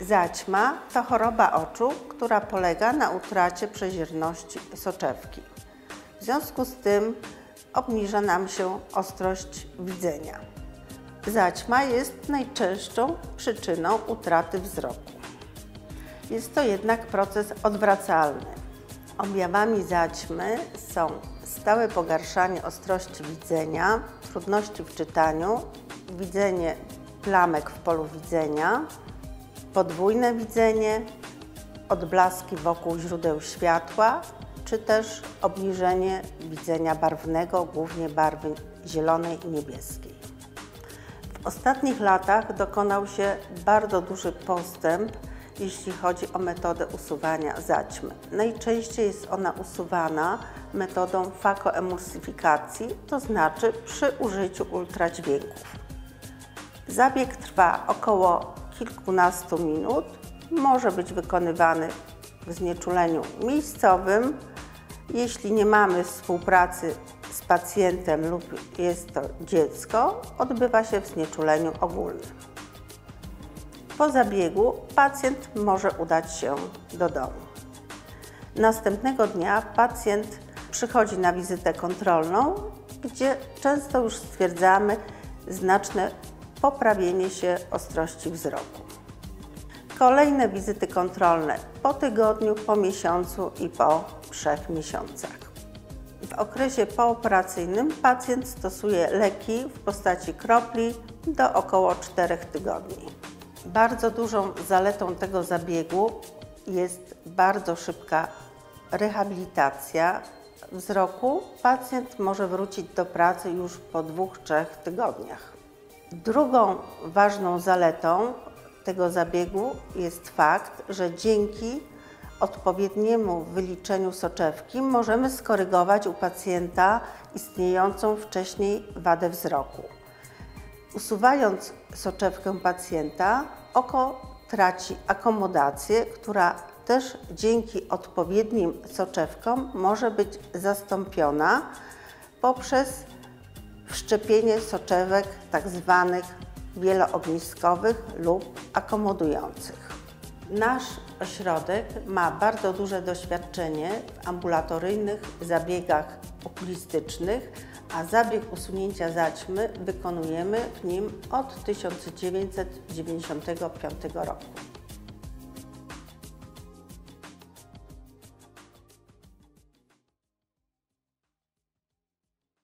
Zaćma to choroba oczu, która polega na utracie przezierności soczewki. W związku z tym obniża nam się ostrość widzenia. Zaćma jest najczęstszą przyczyną utraty wzroku. Jest to jednak proces odwracalny. Objawami zaćmy są stałe pogarszanie ostrości widzenia, trudności w czytaniu, widzenie plamek w polu widzenia, podwójne widzenie, odblaski wokół źródeł światła, czy też obniżenie widzenia barwnego, głównie barwy zielonej i niebieskiej. W ostatnich latach dokonał się bardzo duży postęp, jeśli chodzi o metodę usuwania zaćmy. Najczęściej jest ona usuwana metodą fakoemulsyfikacji, to znaczy przy użyciu ultradźwięków. Zabieg trwa około kilkunastu minut. Może być wykonywany w znieczuleniu miejscowym. Jeśli nie mamy współpracy z pacjentem lub jest to dziecko, odbywa się w znieczuleniu ogólnym. Po zabiegu pacjent może udać się do domu. Następnego dnia pacjent przychodzi na wizytę kontrolną, gdzie często już stwierdzamy znaczne poprawienie się ostrości wzroku. Kolejne wizyty kontrolne po tygodniu, po miesiącu i po trzech miesiącach. W okresie pooperacyjnym pacjent stosuje leki w postaci kropli do około 4 tygodni. Bardzo dużą zaletą tego zabiegu jest bardzo szybka rehabilitacja wzroku. Pacjent może wrócić do pracy już po dwóch, trzech tygodniach. Drugą ważną zaletą tego zabiegu jest fakt, że dzięki odpowiedniemu wyliczeniu soczewki możemy skorygować u pacjenta istniejącą wcześniej wadę wzroku. Usuwając soczewkę pacjenta, oko traci akomodację, która też dzięki odpowiednim soczewkom może być zastąpiona poprzez wszczepienie soczewek tak zwanych wieloogniskowych lub akomodujących. Nasz ośrodek ma bardzo duże doświadczenie w ambulatoryjnych zabiegach okulistycznych, a zabieg usunięcia zaćmy wykonujemy w nim od 1995 roku.